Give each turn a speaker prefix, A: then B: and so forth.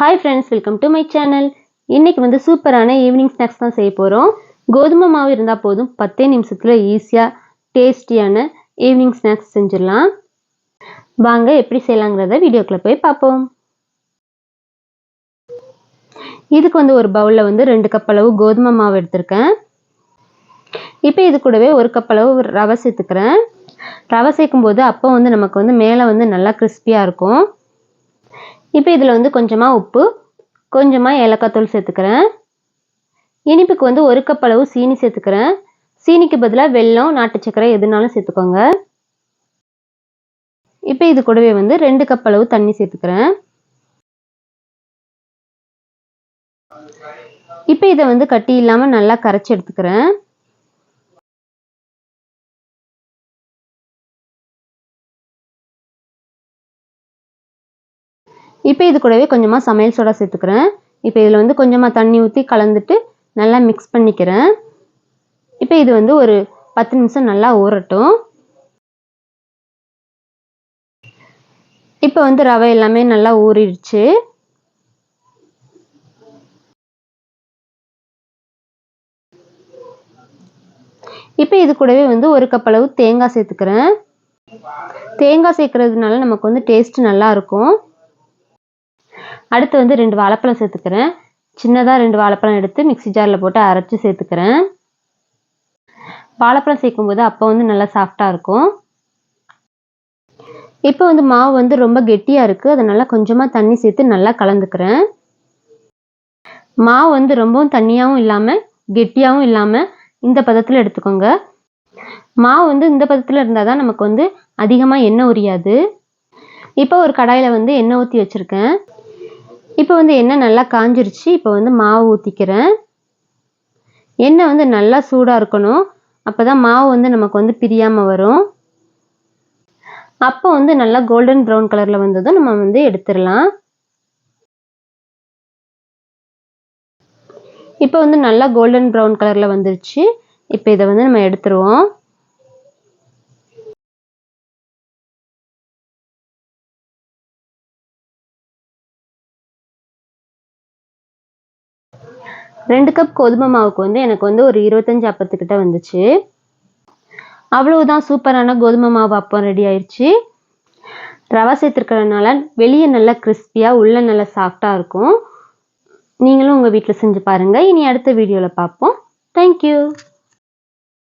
A: Hi friends welcome to my channel இன்றைக்கி வந்து சூப்பரான ஈவினிங் ஸ்நாக்ஸ் தான் செய்ய போகிறோம் கோதுமை மாவு இருந்தால் போதும். பத்தே நிமிஷத்தில் ஈஸியாக டேஸ்டியான ஈவினிங் ஸ்நாக்ஸ் செஞ்சிடலாம். வாங்க எப்படி செய்யலாங்கிறத வீடியோக்குள்ளே போய் பார்ப்போம். இதுக்கு வந்து ஒரு பவுலில் வந்து ரெண்டு கப் அளவு கோதுமை மாவு எடுத்திருக்கேன். இப்போ இது கூடவே ஒரு கப் அளவு ரவை சேர்த்துக்கிறேன். ரவை சேர்க்கும் போது அப்போ வந்து நமக்கு வந்து மேலே வந்து நல்லா கிறிஸ்பியாக இருக்கும். இப்போ இதில் வந்து கொஞ்சமாக உப்பு கொஞ்சமாக ஏலக்காய் தூள் சேர்த்துக்கிறேன். இனிப்புக்கு வந்து ஒரு கப் அளவு சீனி சேர்த்துக்கிறேன். சீனிக்கு பதிலாக வெல்லம் நாட்டு சர்க்கரை எதுனாலும் சேர்த்துக்கோங்க. இப்போ இது கூடவே வந்து ரெண்டு கப் அளவு தண்ணி சேர்த்துக்கிறேன். இப்போ இதை வந்து கட்டி இல்லாமல் நல்லா கரைச்சி எடுத்துக்கிறேன். இப்போ இது கூடவே கொஞ்சமாக சமையல் சோடா சேர்த்துக்கிறேன். இப்போ இதில் வந்து கொஞ்சமாக தண்ணி ஊற்றி கலந்துட்டு நல்லா மிக்ஸ் பண்ணிக்கிறேன். இப்போ இது வந்து ஒரு பத்து நிமிஷம் நல்லா ஊறட்டும். இப்போ வந்து ரவை எல்லாமே நல்லா ஊறிடுச்சு. இப்போ இது கூடவே வந்து ஒரு கப் அளவு தேங்காய் சேர்த்துக்கிறேன். தேங்காய் சேர்க்கறதுனால நமக்கு வந்து டேஸ்ட் நல்லா இருக்கும். அடுத்து வந்து ரெண்டு வாழைப்பழம் சேர்த்துக்கிறேன். சின்னதாக ரெண்டு வாழைப்பழம் எடுத்து மிக்சி ஜாரில் போட்டு அரைச்சி சேர்த்துக்கிறேன். வாழைப்பழம் சேர்க்கும்போது அப்போ வந்து நல்லா சாஃப்டாக இருக்கும். இப்போ வந்து மாவு வந்து ரொம்ப கெட்டியாக இருக்குது அதனால் கொஞ்சமாக தண்ணி சேர்த்து நல்லா கலந்துக்கிறேன். மாவு வந்து ரொம்பவும் தண்ணியாகவும் இல்லாமல் கெட்டியாகவும் இல்லாமல் இந்த பதத்தில் எடுத்துக்கோங்க. மாவு வந்து இந்த பதத்தில் இருந்தால் தான் நமக்கு வந்து அதிகமாக எண்ணெய் உரியாது. இப்போ ஒரு கடாயில் வந்து எண்ணெய் ஊற்றி வச்சுருக்கேன். இப்போ வந்து எண்ணெய் நல்லா காஞ்சிருச்சு. இப்போ வந்து மாவு ஊற்றிக்கிறேன் எண்ணெய் வந்து நல்லா சூடாக இருக்கணும். அப்போ தான் மாவு வந்து நமக்கு வந்து பிரியாமல் வரும். அப்போ வந்து நல்லா கோல்டன் ப்ரௌன் கலரில் வந்ததும் நம்ம வந்து எடுத்துடலாம். இப்போ வந்து நல்லா கோல்டன் ப்ரௌன் கலரில் வந்துருச்சு. இப்போ இதை வந்து நம்ம எடுத்துருவோம். ரெண்டு கப் கோதுமை மாவுக்கு வந்து எனக்கு வந்து ஒரு இருபத்தஞ்சி அப்பத்துக்கிட்ட வந்துச்சு. அவ்வளவுதான் சூப்பரான கோதுமை மாவு அப்பம் ரெடி ஆயிடுச்சு ரவா சேர்த்துருக்கிறதுனால வெளியே நல்லா கிறிஸ்பியாக உள்ளே நல்லா சாஃப்டாக இருக்கும். நீங்களும் உங்கள் வீட்டில் செஞ்சு பாருங்கள் இனி அடுத்த வீடியோவில் பார்ப்போம் தேங்க்யூ